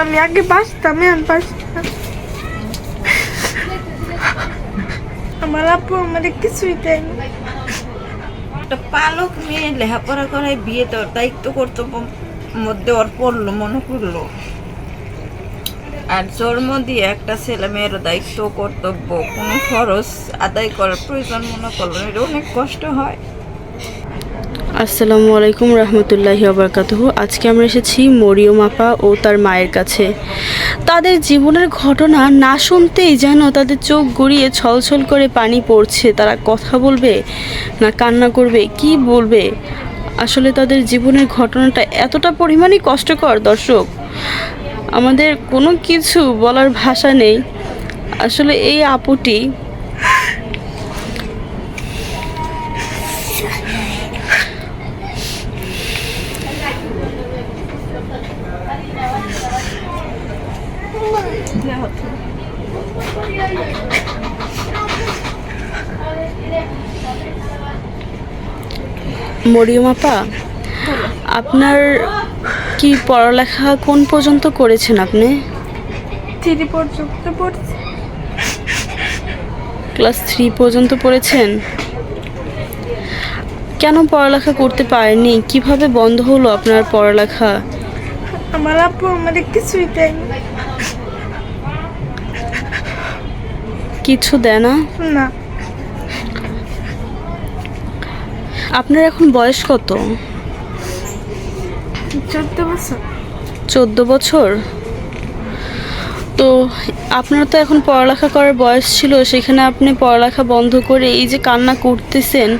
আমি আগে বাঁচতাম আমার আপু আমার কিছুই একটা পালক মেয়ে লেখাপড়া করায় বিয়ে তোর দায়িত্ব কর্তব্য মধ্যে ওর পড়ল, মনে করল আর জন্ম দিয়ে একটা ছেলে মেয়ের দায়িত্ব, কর্তব্য, কোনো খরচ আদায় করার প্রয়োজন মনে করল এটা অনেক কষ্ট হয়। আসসালামু আলাইকুম রহমতুল্লাহি আবরকাতহ আজকে আমরা এসেছি মরিয়ম আপা ও তার মায়ের কাছে। তাদের জীবনের ঘটনা না শুনতেই যেন তাদের চোখ গড়িয়ে ছলছল করে পানি পড়ছে। তারা কথা বলবে না কান্না করবে, কি বলবে? আসলে তাদের জীবনের ঘটনাটা এতটা পরিমাণে কষ্টকর, দর্শক। আমাদের কোনো কিছু বলার ভাষা নেই। আসলে এই আপুটি মরিয়ম আপা আপনার কি পড়ালেখা কোন পর্যন্ত করেছেন আপনি? থ্রি পর্যন্ত পড়ছি। ক্লাস থ্রি পর্যন্ত পড়েছেন? কেন পড়ালেখা করতে পারেননি? কীভাবে বন্ধ হলো আপনার পড়ালেখা? আমার আপু আমার কিছুই দেয়নি। কিছু দেয় না? না। আপনার এখন বয়স কত? চোদ্দ বছর। চোদ্দ বছর? তো আপনার তো এখন পড়ালেখা করার বয়স ছিল সেখানে আপনি পড়ালেখা বন্ধ করে এই যে কান্না করতেছেন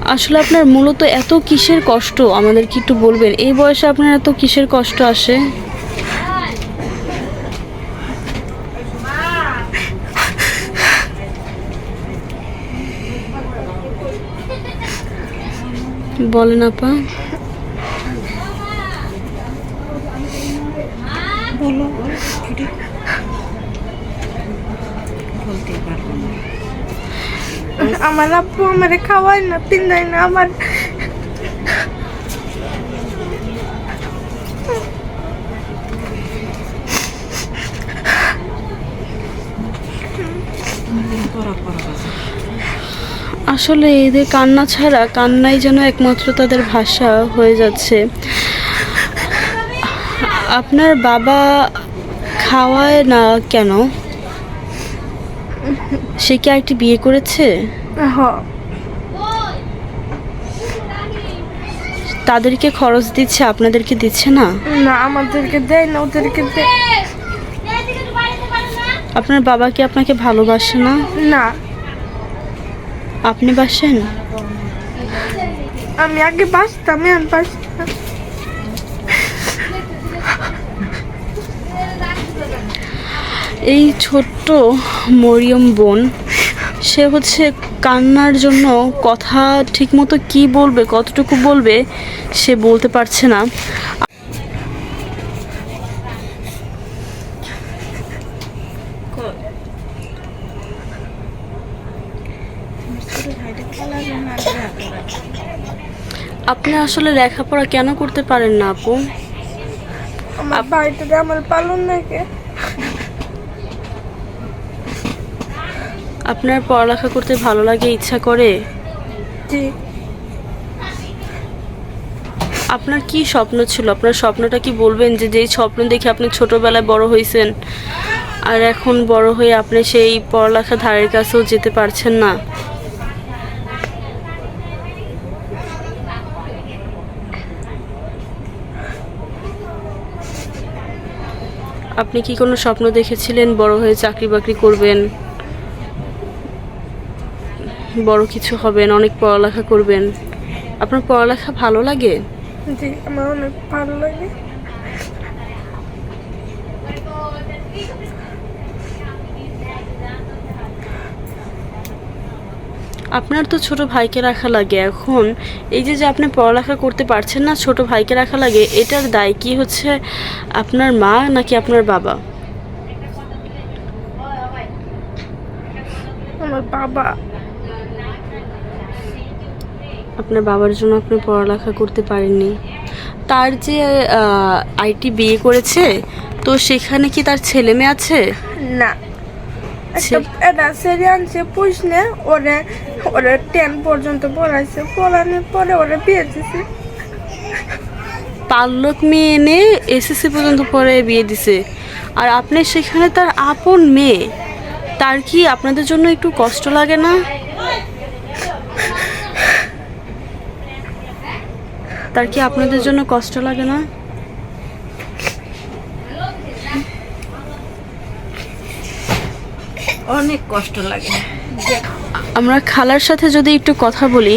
আসলে আপনার মূলত এত কিসের কষ্ট? আমাদের কি একটু বলবেন এই বয়সে আপনার এত কিসের কষ্ট আসে? বলেন না। আমার আপু আমার খাওয়ায় না পিন্দায় না আমার আসলে এদের কান্না ছাড়া কান্নাই যেন একমাত্র তাদের ভাষা হয়ে যাচ্ছে। আপনার বাবা খাওয়ায় না কেন? সে কি আরেকটি বিয়ে করেছে? তাদেরকে খরচ দিচ্ছে আপনাদেরকে দিচ্ছে না? না আমাদেরকে দেয় না ওদেরকে দেয়। আপনার বাবা কি আপনাকে ভালোবাসে না? না। আপনি বাসেন? আমি আগে বাঁচতাম এখন বাঁচতাম এই ছোট্ট মরিয়ম বোন সে হচ্ছে কান্নার জন্য কথা ঠিকমতো কি বলবে কতটুকু বলবে সে বলতে পারছে না আপনি আসলে লেখাপড়া কেন করতে পারেন না আপু? আমার বাড়িতে আমার পালন নাকি আপনার পড়ালেখা করতে ভালো লাগে ইচ্ছা করে? জি। আপনার কি স্বপ্ন ছিল? আপনার স্বপ্নটা কি বলবেন যে যেই স্বপ্ন দেখে আপনি ছোটবেলায় বড় হয়েছেন আর এখন বড় হয়ে আপনি সেই পড়ালেখা ধারের কাছেও যেতে পারছেন না? আপনি কি কোনো স্বপ্ন দেখেছিলেন? বড় হয়ে চাকরি বাকরি করবেন? বড় কিছু হবেন, অনেক পড়ালেখা করবেন। আপনার পড়ালেখা ভালো লাগে? জি, আমার অনেক ভালো লাগে। আপনার তো ছোট ভাইকে রাখা লাগে এখন। এই যে যে আপনি পড়ালেখা করতে পারছেন না ছোট ভাইকে রাখা লাগে এটার দায় কি হচ্ছে আপনার মা নাকি আপনার বাবা? আমার বাবা। আপনার বাবার জন্য আপনি পড়ালেখা করতে পারেননি। তার যে আইটি বিয়ে করেছে তো সেখানে কি তার ছেলে মেয়ে আছে? না। একটা ছে- এটা সেরে আনছে পুষলে ওরে ওরে টেন পর্যন্ত পড়াইছে। পড়ানোর পরে ওরে বিয়ে দিছে। পাল্লক মেয়ে এনে এসএসসি পর্যন্ত পরে বিয়ে দিছে। আর আপনি সেখানে তার আপন মেয়ে। তার কি আপনাদের জন্য একটু কষ্ট লাগে না? তার কি আপনাদের জন্য কষ্ট লাগে না? অনেক কষ্ট লাগে। আমরা খালার সাথে যদি একটু কথা বলি,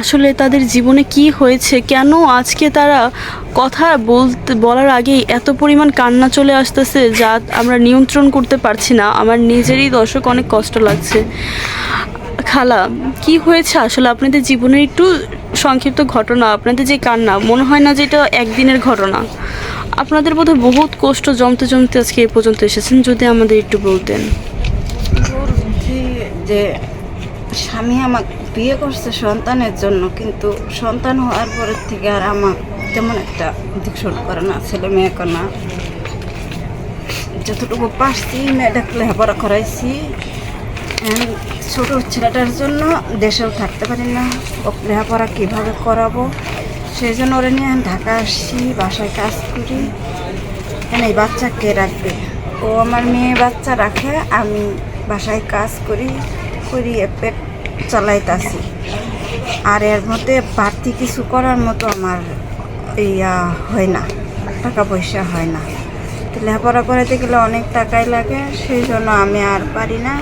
আসলে তাদের জীবনে কি হয়েছে, কেন আজকে তারা কথা বলতে, বলার আগেই এত পরিমাণ কান্না চলে আসতেছে যা আমরা নিয়ন্ত্রণ করতে পারছি না, আমার নিজেরই দর্শক অনেক কষ্ট লাগছে। খালা, কি হয়েছে? আসলে আপনাদের জীবনের একটু সংক্ষিপ্ত ঘটনা, আপনাদের যে কান্না, মনে হয় না যে এটা একদিনের ঘটনা। আপনাদের বোধহয় বহুত কষ্ট জমতে জমতে আজকে এ পর্যন্ত এসেছেন, যদি আমাদের একটু বলতেন। যে স্বামী আমার বিয়ে করছে সন্তানের জন্য, কিন্তু সন্তান হওয়ার পরের থেকে আর আমার তেমন একটা দিক শুরু করে না, ছেলে মেয়ে না। যতটুকু পারছি মেয়েটাকে লেখাপড়া করাইছি। ছোট ছেলেটার জন্য দেশেও থাকতে পারি না ও লেখাপড়া কীভাবে করাবো? সেই জন্য ওরা নিয়ে ঢাকা আসছি, বাসায় কাজ করি। এখানে এই বাচ্চা কে রাখবে। ও আমার মেয়ে বাচ্চা রাখে, আমি বাসায় কাজ করি। করি পেট চালাইতাছি। আর এর মধ্যে বাড়তি কিছু করার মতো আমার ইয়া হয় না টাকা পয়সা হয় না। তো লেখাপড়া করাতে গেলে অনেক টাকাই লাগে, সেই জন্য আমি আর পারি না।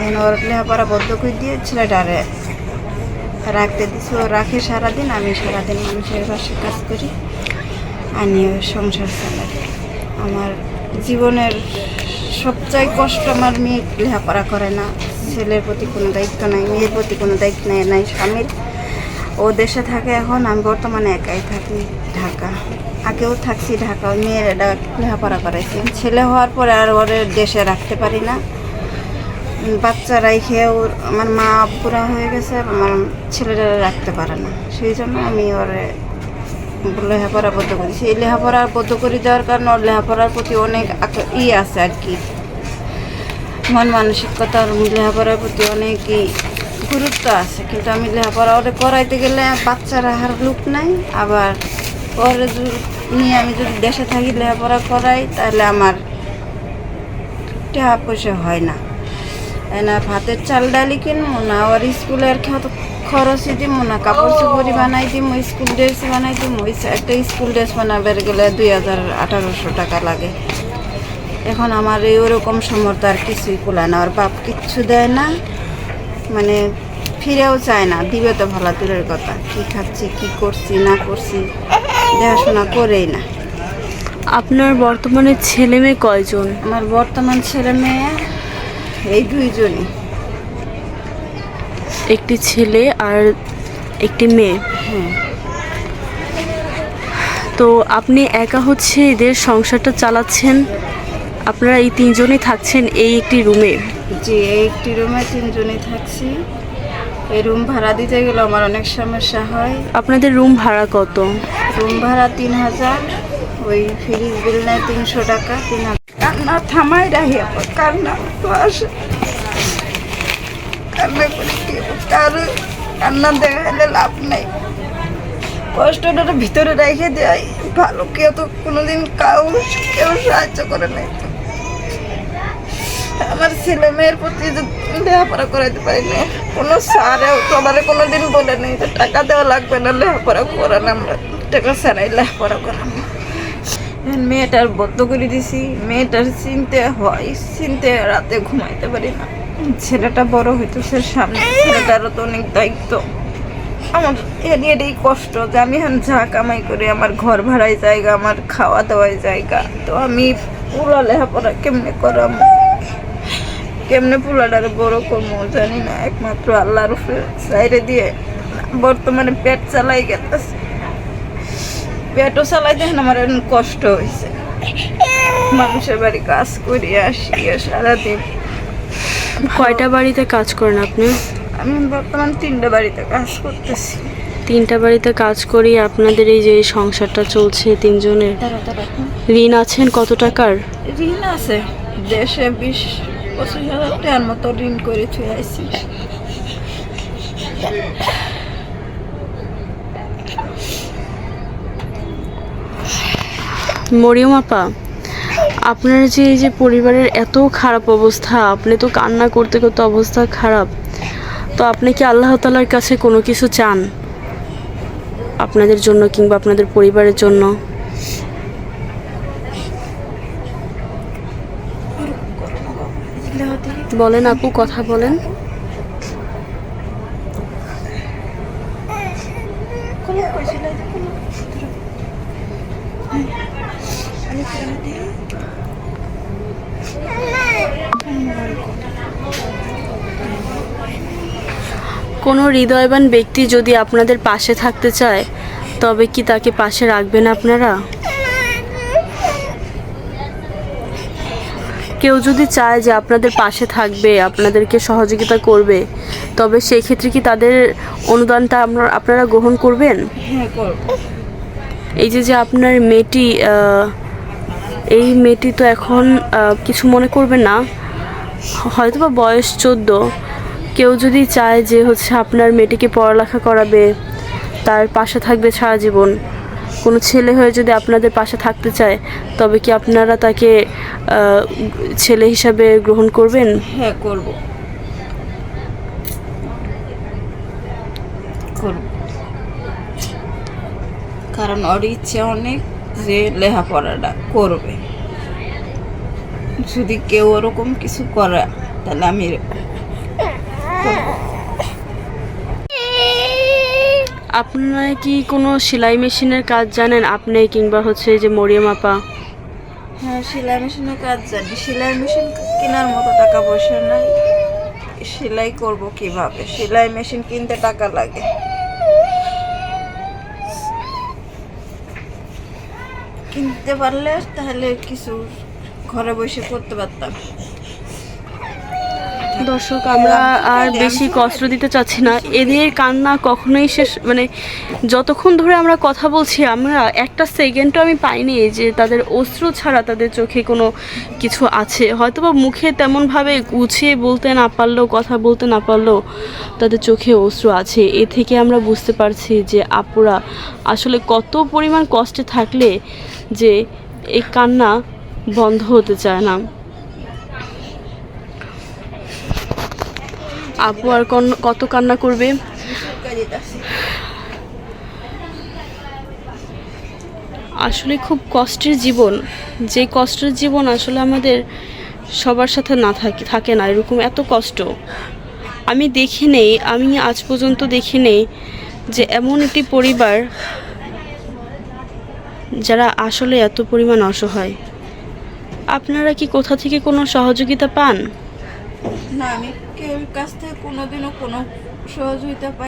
এখন ওর লেখাপড়া বদ্ধ করে দিয়ে ছেলেটারে রাখতে দিছি। ও রাখে সারাদিন, আমি সারাদিন মানুষের বাসায় কাজ করি, আনি সংসার চালাই। আমার জীবনের সবচেয়ে কষ্ট, আমার মেয়ে লেখাপড়া করে না। ছেলের প্রতি কোনো দায়িত্ব নাই, মেয়ের প্রতি কোনো দায়িত্ব নেই, নাই স্বামীর। ও দেশে থাকে এখন, আমি বর্তমানে একাই থাকি ঢাকা। আগেও থাকছি ঢাকা, ওই মেয়ের এটা লেখাপড়া করাইছি। ছেলে হওয়ার পরে আর ওর দেশে রাখতে পারি না। বাচ্চা রাইখে ওর, আমার মা বুড়া হয়ে গেছে আমার ছেলেরা রাখতে পারে না। সেই জন্য আমি ওরে লেখাপড়া বদ্ধ করি। সেই লেখাপড়া বদ্ধ করে দেওয়ার কারণে ওর লেখাপড়ার প্রতি অনেক ই আছে আর কি। মন মানসিকতার লেখাপড়ার প্রতি অনেক ই গুরুত্ব আছে। কিন্তু আমি লেখাপড়া ওরে করাইতে গেলে বাচ্চা রাখার লোক নাই। আবার যদি- নিয়ে আমি যদি দেশে থাকি লেখাপড়া করাই, তাহলে আমার টাকা পয়সা হয় না। না? ভাতের চাল, ডালি কিনবো না? ওর স্কুলের খরচই দিব না? কাপড় চোপড়ি বানাই দিব স্কুল ড্রেস বানাই দিব একটা স্কুল ড্রেস বানাবার গেলে দুই হাজার আঠারোশো টাকা লাগে। এখন আমার এই ওরকম সমর্থ আর কিছুই কুলায় না। ওর বাপ কিচ্ছু দেয় না মানে ফিরেও চায় না। দিবে তো ভালো দূরের কথা। কি খাচ্ছি কি করছি না করছি দেখাশোনা করেই না। আপনার বর্তমানে ছেলে মেয়ে কয়জন? আমার বর্তমান ছেলে মেয়ে এই দুইজনই। একটি ছেলে আর একটি মেয়ে। হ্যাঁ। তো আপনি একা হচ্ছে এদের সংসারটা চালাচ্ছেন? আপনারা এই তিনজনই থাকছেন এই একটি রুমে? যে এই একটি রুমে তিনজনই থাকছি। এই রুম ভাড়া দিতে গেলে আমার অনেক সমস্যা হয়। আপনাদের রুম ভাড়া কত? রুম ভাড়া তিন হাজার ওই ফ্রিজ বিল নেয় তিনশো টাকা তিন হাজার। কান্না থামাই রাহি কান্না তো আসে। কান্না করে কি কার কান্না দেখাইলে লাভ নেই। কষ্টটা ভিতরে রেখে দেয়। ভালো কেউ তো কোনোদিন কাউ কেউ সাহায্য করে নাই তো। আমার ছেলে মেয়ের প্রতি লেখাপড়া করাইতে পারি না কোনো স্যারেও তো আমার কোনোদিন বলে নেই যে টাকা দেওয়া লাগবে না, লেখাপড়া করান আমরা টাকা ছাড়াই লেখাপড়া করানো মেয়েটার বদ্ধ করে দিছি, মেয়েটার চিনতে হয়, চিনতে রাতে ঘুমাইতে পারি না। ছেলেটা বড় হইতেছে সামনে ছেলেটারও তো অনেক দায়িত্ব। আমার এর এটাই কষ্ট যে আমি এখন যা কামাই করি, আমার ঘর ভাড়ায় জায়গা, আমার খাওয়া দাওয়ায় জায়গা, তো আমি পুরো লেখাপড়া কেমনে করাবো কেমনে পুলাটারে বড় করব জানি না একমাত্র আল্লাহর উপরে সাইডে দিয়ে বর্তমানে পেট চালাই গেতেছে। পেটও চালাইতে এখন আমার কষ্ট হয়েছে মানুষের বাড়ি কাজ করি আসি সারাদিন। কয়টা বাড়িতে কাজ করেন আপনি? আমি বর্তমান তিনটে বাড়িতে কাজ করতেছি। তিনটা বাড়িতে কাজ করি আপনাদের এই যে সংসারটা চলছে তিনজনের। ঋণ আছেন কত টাকার? ঋণ আছে দেশে বিশ মরিয়ম আপা, আপনার যে এই যে পরিবারের এত খারাপ অবস্থা, আপনি তো কান্না করতে করতে অবস্থা খারাপ, তো আপনি কি আল্লাহ তালার কাছে কোনো কিছু চান? আপনাদের জন্য কিংবা আপনাদের পরিবারের জন্য? বলেন আপু, কথা বলেন। কোনো হৃদয়বান ব্যক্তি যদি আপনাদের পাশে থাকতে চায়, তবে কি তাকে পাশে রাখবেন আপনারা? কেউ যদি চায় যে আপনাদের পাশে থাকবে আপনাদেরকে সহযোগিতা করবে তবে সেই ক্ষেত্রে কি তাদের অনুদানটা আপনারা আপনারা গ্রহণ করবেন? হ্যাঁ এই যে যে আপনার মেয়েটি এই মেয়েটি তো এখন কিছু মনে করবে না। হয়তো বা বয়স চোদ্দ। কেউ যদি চায় যে হচ্ছে আপনার মেয়েটিকে পড়ালেখা করাবে তার পাশে থাকবে সারা জীবন কোনো ছেলে হয়ে যদি আপনাদের পাশে থাকতে চায়, তবে কি আপনারা তাকে ছেলে হিসাবে গ্রহণ করবেন? হ্যাঁ করব। করব। কারণ ওর ইচ্ছে অনেক যে লেখাপড়াটা করবে। যদি কেউ ওরকম কিছু করে, তাহলে আমি আপনারা কি কোনো সেলাই মেশিনের কাজ জানেন? আপনি কিংবা হচ্ছে যে মরিয়ম আপা হ্যাঁ সেলাই মেশিনের কাজ জানি। সেলাই মেশিন কেনার মতো টাকা পয়সা নাই। সেলাই করব কীভাবে? সেলাই মেশিন কিনতে টাকা লাগে। কিনতে পারলে তাহলে কিছু ঘরে বসে করতে পারতাম। দর্শক, আমরা আর বেশি কষ্ট দিতে চাচ্ছি না। এদের কান্না কখনোই শেষ মানে যতক্ষণ ধরে আমরা কথা বলছি, আমরা একটা সেকেন্ডও আমি পাইনি যে তাদের অশ্রু ছাড়া তাদের চোখে কোনো কিছু আছে। হয়তো বা মুখে তেমনভাবে গুছিয়ে বলতে না পারলেও, কথা বলতে না পারলেও তাদের চোখে অস্ত্র আছে। এ থেকে আমরা বুঝতে পারছি যে আপুরা আসলে কত পরিমাণ কষ্টে থাকলে যে এই কান্না বন্ধ হতে চায় না। আপু আর কত কান্না করবে? আসলে খুব কষ্টের জীবন। যে কষ্টের জীবন আসলে আমাদের সবার সাথে না থাকে থাকে না, এরকম এত কষ্ট। আমি দেখি নেই, আমি আজ পর্যন্ত দেখি নেই যে এমন একটি পরিবার যারা আসলে এত পরিমাণ অসহায়। আপনারা কি কোথা থেকে কোনো সহযোগিতা পান? না, আমি কেউ কাছ থেকে কোনোদিনও কোনো সহযোগিতা পাই